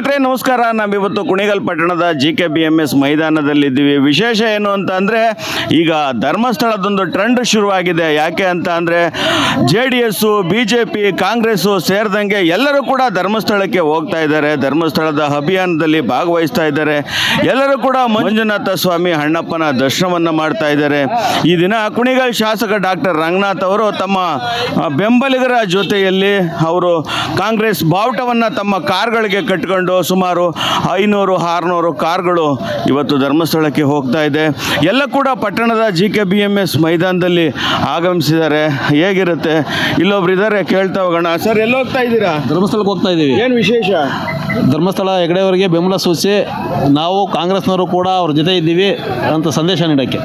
ಸ್ನೇಹಿತರೆ, ನಮಸ್ಕಾರ. ನಾವಿವತ್ತು ಕುಣಿಗಲ್ ಪಟ್ಟಣದ G K B M S ಮೈದಾನದಲ್ಲಿದ್ದೀವಿ. ವಿಶೇಷ ಏನು ಅಂತ ಅಂದರೆ ಈಗ ಧರ್ಮಸ್ಥಳದೊಂದು ಟ್ರೆಂಡ್ ಶುರುವಾಗಿದೆ. ಯಾಕೆ ಅಂತ ಅಂದರೆ J D S B J P Congress ಸೇರಿದಂಗೆ ಎಲ್ಲರೂ ಕೂಡ ಧರ್ಮಸ್ಥಳಕ್ಕೆ ಹೋಗ್ತಾ ಇದ್ದಾರೆ. ಧರ್ಮಸ್ಥಳದ ಅಭಿಯಾನದಲ್ಲಿ ಭಾಗವಹಿಸ್ತಾ ಇದ್ದಾರೆ. ಎಲ್ಲರೂ ಕೂಡ ಮಂಜುನಾಥ ಸ್ವಾಮಿ ಅಣ್ಣಪ್ಪನ ದರ್ಶನವನ್ನು ಮಾಡ್ತಾ ಇದ್ದಾರೆ. ಈ ದಿನ ಕುಣಿಗಲ್ ಶಾಸಕ ಡಾಕ್ಟರ್ ರಂಗನಾಥ್ ಅವರು ತಮ್ಮ ಬೆಂಬಲಿಗರ ಜೊತೆಯಲ್ಲಿ ಅವರು ಕಾಂಗ್ರೆಸ್ ಬಾವುಟವನ್ನು ತಮ್ಮ ಕಾರ್ಗಳಿಗೆ ಸುಮಾರು ಐನೂರು ಆರುನೂರು ಕಾರ್ಗಳು ಇವತ್ತು ಧರ್ಮಸ್ಥಳಕ್ಕೆ ಹೋಗ್ತಾ ಇದೆ. ಎಲ್ಲ ಕೂಡ ಪಟ್ಟಣದ G K B M S ಮೈದಾನದಲ್ಲಿ ಆಗಮಿಸಿದ್ದಾರೆ. ಹೇಗಿರುತ್ತೆ? ಇಲ್ಲೊಬ್ರು ಇದ್ದಾರೆ ಕೇಳ್ತಾ ಹೋಗೋಣ. ಸರ್ ಎಲ್ಲ ಹೋಗ್ತಾ ಇದ್ದೀರಾ? ಧರ್ಮಸ್ಥಳಕ್ಕೆ ಹೋಗ್ತಾ ಇದ್ದೀವಿ. ಏನು ವಿಶೇಷ? ಧರ್ಮಸ್ಥಳ ಹೆಗಡೆಯವರಿಗೆ ಬೆಂಬಲ ಸೂಚಿಸಿ ನಾವು ಕಾಂಗ್ರೆಸ್ನವರು ಕೂಡ ಅವ್ರ ಜೊತೆ ಇದ್ದೀವಿ ಅಂತ ಸಂದೇಶ ನೀಡೋಕ್ಕೆ.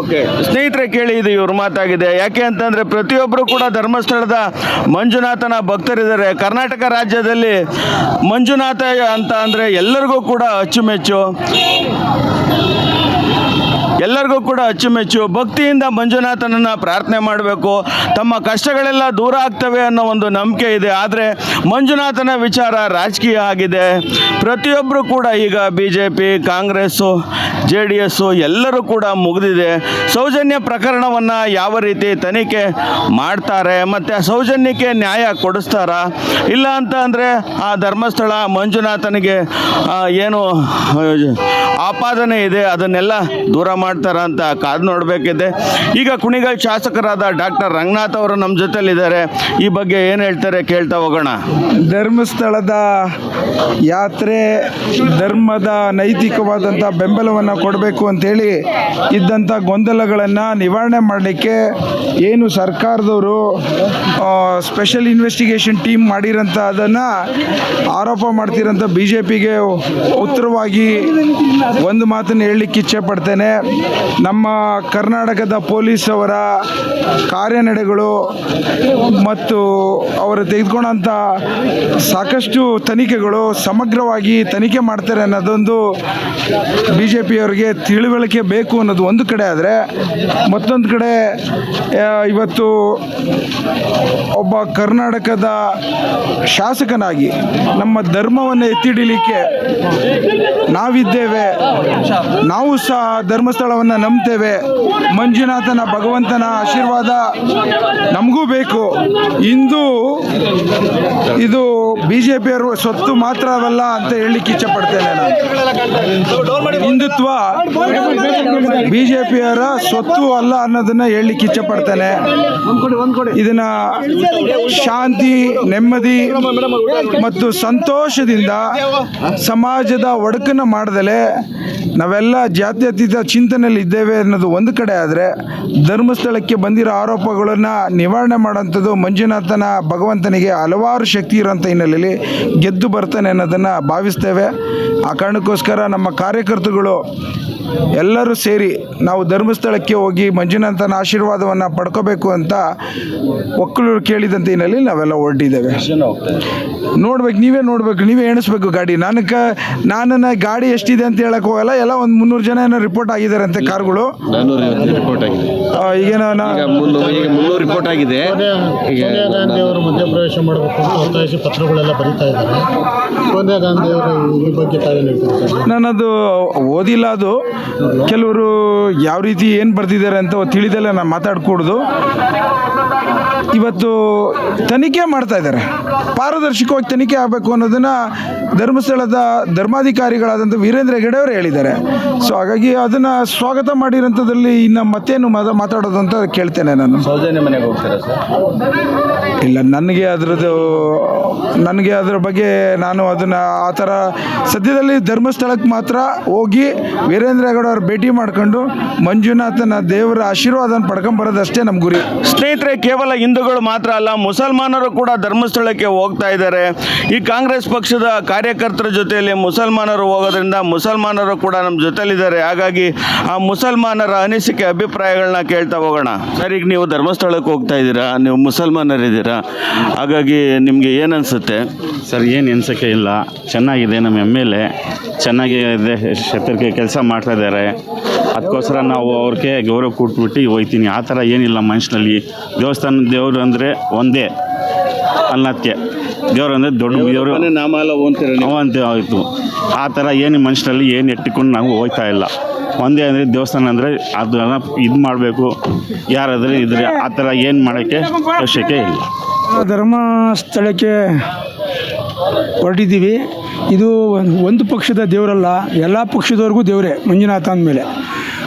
ಓಕೆ. ಸ್ನೇಹಿತರೆ ಕೇಳಿ ಇದು ಇವ್ರ ಮಾತಾಗಿದೆ. ಯಾಕೆ ಅಂತಂದರೆ ಪ್ರತಿಯೊಬ್ಬರು ಕೂಡ ಧರ್ಮಸ್ಥಳದ ಮಂಜುನಾಥನ ಭಕ್ತರಿದ್ದಾರೆ. ಕರ್ನಾಟಕ ರಾಜ್ಯದಲ್ಲಿ ಮಂಜುನಾಥ ಅಂತ ಅಂದರೆ ಎಲ್ಲರಿಗೂ ಕೂಡ ಅಚ್ಚುಮೆಚ್ಚು. ಎಲ್ಲರಿಗೂ ಕೂಡ ಅಚ್ಚುಮೆಚ್ಚು. ಭಕ್ತಿಯಿಂದ ಮಂಜುನಾಥನನ್ನು ಪ್ರಾರ್ಥನೆ ಮಾಡಬೇಕು. ತಮ್ಮ ಕಷ್ಟಗಳೆಲ್ಲ ದೂರ ಆಗ್ತವೆ ಅನ್ನೋ ಒಂದು ನಂಬಿಕೆ ಇದೆ. ಆದರೆ ಮಂಜುನಾಥನ ವಿಚಾರ ರಾಜಕೀಯ ಆಗಿದೆ. ಪ್ರತಿಯೊಬ್ಬರು ಕೂಡ ಈಗ B J P Congress J D S ಎಲ್ಲರೂ ಕೂಡ ಮುಗಿದಿದೆ. ಸೌಜನ್ಯ ಪ್ರಕರಣವನ್ನು ಯಾವ ರೀತಿ ತನಿಖೆ ಮಾಡ್ತಾರೆ, ಮತ್ತು ಸೌಜನ್ಯಕ್ಕೆ ನ್ಯಾಯ ಕೊಡಿಸ್ತಾರಾ? ಇಲ್ಲ ಅಂತ ಅಂದರೆ ಆ ಧರ್ಮಸ್ಥಳ ಮಂಜುನಾಥನಿಗೆ ಏನು, ಆಪಾದನೆ ಇದೆ. ಅದನ್ನೆಲ್ಲ ದೂರ ಮಾಡ್ತಾರ ಅಂತ ಕಾದು ನೋಡಬೇಕಿದೆ. ಈಗ ಕುಣಿಗಲ್ ಶಾಸಕರಾದ ಡಾಕ್ಟರ್ ರಂಗನಾಥ್ ಅವರು ನಮ್ಮ ಜೊತೆಲಿದ್ದಾರೆ. ಈ ಬಗ್ಗೆ ಏನು ಹೇಳ್ತಾರೆ ಕೇಳ್ತಾ ಹೋಗೋಣ. ಧರ್ಮಸ್ಥಳದ ಯಾತ್ರೆ ಧರ್ಮದ ನೈತಿಕವಾದಂಥ ಬೆಂಬಲವನ್ನು ಕೊಡಬೇಕು ಅಂತೇಳಿ ಇದ್ದಂಥ ಗೊಂದಲಗಳನ್ನು ನಿವಾರಣೆ ಮಾಡಲಿಕ್ಕೆ ಏನು ಸರ್ಕಾರದವರು ಸ್ಪೆಷಲ್ ಇನ್ವೆಸ್ಟಿಗೇಷನ್ ಟೀಮ್ ಮಾಡಿರೋಂಥ ಅದನ್ನು ಆರೋಪ ಮಾಡ್ತಿರೋಂಥ ಬಿ ಜೆ ಪಿಗೆ ಉತ್ತರವಾಗಿ ಒಂದು ಮಾತನ್ನು ಹೇಳಲಿಕ್ಕೆ ಇಚ್ಛೆ ಪಡ್ತೇನೆ. ನಮ್ಮ ಕರ್ನಾಟಕದ ಪೊಲೀಸ್ ಅವರ ಕಾರ್ಯನಡೆಗಳು ಮತ್ತು ಅವರು ತೆಗೆದುಕೊಂಡಂಥ ಸಾಕಷ್ಟು ತನಿಖೆಗಳು ಸಮಗ್ರವಾಗಿ ತನಿಖೆ ಮಾಡ್ತಾರೆ ಅನ್ನೋದೊಂದು ಬಿ ಜೆ ಪಿಯವರಿಗೆ ತಿಳುವಳಿಕೆ ಬೇಕು ಅನ್ನೋದು ಒಂದು ಕಡೆ ಆದರೆ ಮತ್ತೊಂದು ಕಡೆ ಇವತ್ತು ಒಬ್ಬ ಕರ್ನಾಟಕದ ಶಾಸಕನಾಗಿ ನಮ್ಮ ಧರ್ಮವನ್ನು ಎತ್ತಿಡಿಲಿಕ್ಕೆ ನಾವಿದ್ದೇವೆ. ನಾವು ಸಹ ಧರ್ಮಸ್ಥಳವನ್ನು ನಂಬ್ತೇವೆ. ಮಂಜುನಾಥನ ಭಗವಂತನ ಆಶೀರ್ವಾದ ನಮಗೂ ಬೇಕು. ಇಂದು ಇದು ಬಿ ಜೆ ಪಿಯವರು ಸ್ವತ್ತು ಮಾತ್ರವಲ್ಲ ಅಂತ ಹೇಳಲಿಕ್ಕೆ ಇಚ್ಛಪಡ್ತೇನೆ ನಾನು. ಹಿಂದುತ್ವ ಬಿ ಜೆ ಪಿಯವರ ಸ್ವತ್ತು ಅಲ್ಲ ಅನ್ನೋದನ್ನ ಹೇಳಲಿಕ್ಕೆ ಇಚ್ಛಪಡ್ತೇನೆ. ಇದನ್ನ ಶಾಂತಿ, ನೆಮ್ಮದಿ ಮತ್ತು ಸಂತೋಷದಿಂದ ಸಮಾಜದ ಒಡಕನ್ನು ಮಾಡದಲೆ ನಾವೆಲ್ಲ ಜಾತ್ಯತೀತ ಚಿಂತನೆಯಲ್ಲಿ ಇದ್ದೇವೆ ಅನ್ನೋದು ಒಂದು ಕಡೆ ಆದರೆ ಧರ್ಮಸ್ಥಳಕ್ಕೆ ಬಂದಿರೋ ಆರೋಪಗಳನ್ನು ನಿವಾರಣೆ ಮಾಡೋಂಥದ್ದು ಮಂಜುನಾಥನ ಭಗವಂತನಿಗೆ ಹಲವಾರು ಶಕ್ತಿ ಇರೋಂಥ ಹಿನ್ನೆಲೆಯಲ್ಲಿ ಗೆದ್ದು ಬರ್ತಾನೆ ಅನ್ನೋದನ್ನು ಭಾವಿಸ್ತೇವೆ. ಆ ಕಾರಣಕ್ಕೋಸ್ಕರ ನಮ್ಮ ಕಾರ್ಯಕರ್ತರುಗಳು ಎಲ್ಲರೂ ಸೇರಿ ನಾವು ಧರ್ಮಸ್ಥಳಕ್ಕೆ ಹೋಗಿ ಮಂಜುನಾಥನ ಆಶೀರ್ವಾದವನ್ನು ಪಡ್ಕೋಬೇಕು ಅಂತ ಒಕ್ಕಲು ಕೇಳಿದಂತೆ ಇನ್ನಲ್ಲಿ ನಾವೆಲ್ಲ ಹೊರಟಿದ್ದೇವೆ. ನೋಡ್ಬೇಕು ನೀವೇ ನೋಡ್ಬೇಕು ನೀವೇ ಎಣಿಸ್ಬೇಕು ಗಾಡಿ. ನಾನು ಕ ನಾನು ಗಾಡಿ ಎಷ್ಟಿದೆ ಅಂತ ಹೇಳಕ್ ಹೋಗಲ್ಲ ಎಲ್ಲ ಒಂದು ಮುನ್ನೂರು ಜನ ಏನೋ ರಿಪೋರ್ಟ್ ಆಗಿದ್ದಾರೆ ಅಂತೆ ಕಾರ್ಗಳು. ನಾನ್ನೂರು ರಿಪೋರ್ಟ್ ಆಗಿದೆ. ಈಗೇನೋ ಮುನ್ನೂರು ರಿಪೋರ್ಟ್ ಆಗಿದೆ. ಮಧ್ಯಪ್ರವೇಶ ಮಾಡಬೇಕು ಒತ್ತಾಯಿಸಿ ಪತ್ರಗಳೆಲ್ಲ ಬರೀತಾ ಇದ್ದಾರೆ. ಸೋನಿಯಾ ಗಾಂಧಿ ಅವರು ಈ ಬಗ್ಗೆ ನಾನದು ಓದಿಲ್ಲ ಅದು. ಕೆಲವರು ಯಾವ ರೀತಿ ಏನು ಬರ್ತಿದ್ದಾರೆ ಅಂತ ತಿಳಿದೆಲ್ಲ ನಾನು ಮಾತಾಡ್ಕೂಡ್ದು. ಇವತ್ತು ತನಿಖೆ ಮಾಡ್ತಾ ಇದ್ದಾರೆ. ಪಾರದರ್ಶಕವಾಗಿ ತನಿಖೆ ಆಗಬೇಕು ಅನ್ನೋದನ್ನು ಧರ್ಮಸ್ಥಳದ ಧರ್ಮಾಧಿಕಾರಿಗಳಾದಂಥ ವೀರೇಂದ್ರ ಹೆಗಡೆ ಅವರು ಹೇಳಿದ್ದಾರೆ. ಸೊ ಹಾಗಾಗಿ ಅದನ್ನು ಸ್ವಾಗತ ಮಾಡಿರೋಂಥದ್ದಲ್ಲಿ ಇನ್ನು ಮತ್ತೇನು ಮದ ಮಾತಾಡೋದು ಅಂತ ಕೇಳ್ತೇನೆ ನಾನು. ಸೌಜನ್ಯ ಮನೆಗೆ ಹೋಗ್ತಾರೆ ಸರ್? ಇಲ್ಲ ನನಗೆ ಅದರದ್ದು ನನಗೆ ಅದರ ಬಗ್ಗೆ ನಾನು ಅದನ್ನು ಆ ಥರ ಸದ್ಯದಲ್ಲಿ ಧರ್ಮಸ್ಥಳಕ್ಕೆ ಮಾತ್ರ ಹೋಗಿ ವೀರೇಂದ್ರ ಹೆಗಡೆ ಅವ್ರು ಭೇಟಿ ಮಾಡ್ಕೊಂಡು ಮಂಜುನಾಥನ ದೇವರ ಆಶೀರ್ವಾದ ಪಡ್ಕೊಂಡ್ ಬರೋದಷ್ಟೇ ನಮ್ಮ ಗುರಿ. ಸ್ನೇಹಿತರೆ ಕೇವಲ ಹಿಂದೂಗಳು ಮಾತ್ರ ಅಲ್ಲ ಮುಸಲ್ಮಾನರು ಕೂಡ ಧರ್ಮಸ್ಥಳಕ್ಕೆ ಹೋಗ್ತಾ ಇದ್ದಾರೆ. ಈ ಕಾಂಗ್ರೆಸ್ ಪಕ್ಷದ ಕಾರ್ಯಕರ್ತರ ಜೊತೆಯಲ್ಲಿ ಮುಸಲ್ಮಾನರು ಹೋಗೋದ್ರಿಂದ ಮುಸಲ್ಮಾನರು ಕೂಡ ನಮ್ಮ ಜೊತೆಲಿದ್ದಾರೆ. ಹಾಗಾಗಿ ಆ ಮುಸಲ್ಮಾನರ ಅನಿಸಿಕೆ ಅಭಿಪ್ರಾಯಗಳನ್ನ ಕೇಳ್ತಾ ಹೋಗೋಣ. ಸರ್ ಈಗ ನೀವು ಧರ್ಮಸ್ಥಳಕ್ಕೆ ಹೋಗ್ತಾ ಇದ್ದೀರಾ ನೀವು ಮುಸಲ್ಮಾನರಿದ್ದೀರಾ ಹಾಗಾಗಿ ನಿಮಗೆ ಏನು ಅನಿಸುತ್ತೆ? ಸರ್ ಏನು ಅನಿಸಕ್ಕೆ ಇಲ್ಲ. ಚೆನ್ನಾಗಿದೆ ನಮ್ಮ ಎಂ ಎಲ್ ಎ. ಚೆನ್ನಾಗಿ ಇದೆ ಕ್ಷೇತ್ರಕ್ಕೆ ಕೆಲಸ ಮಾಡ್ತಾ ಇದ್ದಾರೆ. ಅದಕ್ಕೋಸ್ಕರ ನಾವು ಅವ್ರಿಗೆ ಗೌರವ ಕೊಟ್ಬಿಟ್ಟು ಹೋಗ್ತೀನಿ. ಆ ಥರ ಏನಿಲ್ಲ ಮನುಷ್ಯನಲ್ಲಿ ದೇವಸ್ಥಾನ ದೇವರು ಅಂದರೆ ಒಂದೇ ಅನ್ನತ್ಯ ದೇವರು ಅಂದರೆ ದೊಡ್ಡ ದೇವರು ಅಂತ ಆಯಿತು ಆ ಥರ ಏನು ಮನುಷ್ಯನಲ್ಲಿ ಏನು ಎಟ್ಟಿಕೊಂಡು ನಾವು ಹೋಗ್ತಾ ಇಲ್ಲ. ಒಂದೇ ಅಂದರೆ ದೇವಸ್ಥಾನ ಅಂದರೆ ಅದನ್ನು ಇದು ಮಾಡಬೇಕು. ಯಾರಾದರೆ ಇದ್ರೆ ಆ ಥರ ಏನು ಮಾಡೋಕ್ಕೆ ಅವಶ್ಯಕ ಇಲ್ಲ. ಧರ್ಮಸ್ಥಳಕ್ಕೆ ಹೊರಟಿದ್ದೀವಿ. ಇದು ಒಂದ್- ಪಕ್ಷದ ದೇವರಲ್ಲ, ಎಲ್ಲ ಪಕ್ಷದವ್ರಿಗೂ ದೇವರೇ, ಮಂಜುನಾಥ ಅಂದಮೇಲೆ.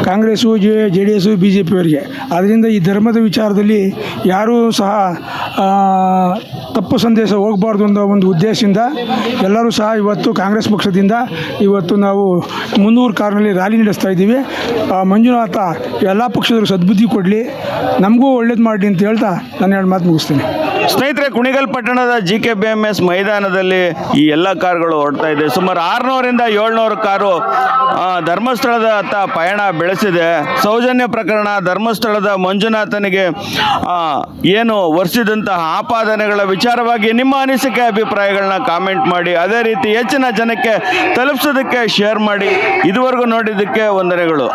Congress J J D S B J ಪಿಯವರಿಗೆ ಆದ್ದರಿಂದ ಈ ಧರ್ಮದ ವಿಚಾರದಲ್ಲಿ ಯಾರೂ ಸಹ ತಪ್ಪು ಸಂದೇಶ ಹೋಗಬಾರ್ದು ಅನ್ನೋ ಒಂದು ಉದ್ದೇಶದಿಂದ ಎಲ್ಲರೂ ಸಹ ಇವತ್ತು ಕಾಂಗ್ರೆಸ್ ಪಕ್ಷದಿಂದ ಇವತ್ತು ನಾವು ಮುನ್ನೂರು ಕಾರ್ನಲ್ಲಿ ರ್ಯಾಲಿ ನಡೆಸ್ತಾ ಇದ್ದೀವಿ. ಮಂಜುನಾಥ, ಎಲ್ಲ ಪಕ್ಷದವರು ಸದ್ಬುದ್ಧಿ ಕೊಡಲಿ. ನಮಗೂ ಒಳ್ಳೇದು ಮಾಡಲಿ ಅಂತ ಹೇಳ್ತಾ ನಾನು ಎರಡು ಮಾತು ಮುಗಿಸ್ತೀನಿ. ಸ್ನೇಹಿತರೆ, ಕುಣಿಗಲ್ ಪಟ್ಟಣದ G K B M S ಮೈದಾನದಲ್ಲಿ ಈ ಎಲ್ಲ ಕಾರುಗಳು ಹೊರಡ್ತಾ ಇದೆ. ಸುಮಾರು ಆರುನೂರಿಂದ ಏಳ್ನೂರು ಕಾರು ಧರ್ಮಸ್ಥಳದ ಹತ್ತ ಪಯಣ ಬೆಳೆಸಿದೆ. ಸೌಜನ್ಯ ಪ್ರಕರಣ, ಧರ್ಮಸ್ಥಳದ ಮಂಜುನಾಥನಿಗೆ ಏನು ವರ್ಷಿದಂತಹ ಆಪಾದನೆಗಳ ವಿಚಾರವಾಗಿ ನಿಮ್ಮ ಅನಿಸಿಕೆ ಅಭಿಪ್ರಾಯಗಳನ್ನ ಕಾಮೆಂಟ್ ಮಾಡಿ. ಅದೇ ರೀತಿ ಹೆಚ್ಚಿನ ಜನಕ್ಕೆ ತಲುಪಿಸೋದಕ್ಕೆ ಶೇರ್ ಮಾಡಿ. ಇದುವರೆಗೂ ನೋಡಿದ್ದಕ್ಕೆ ವಂದನೆಗಳು.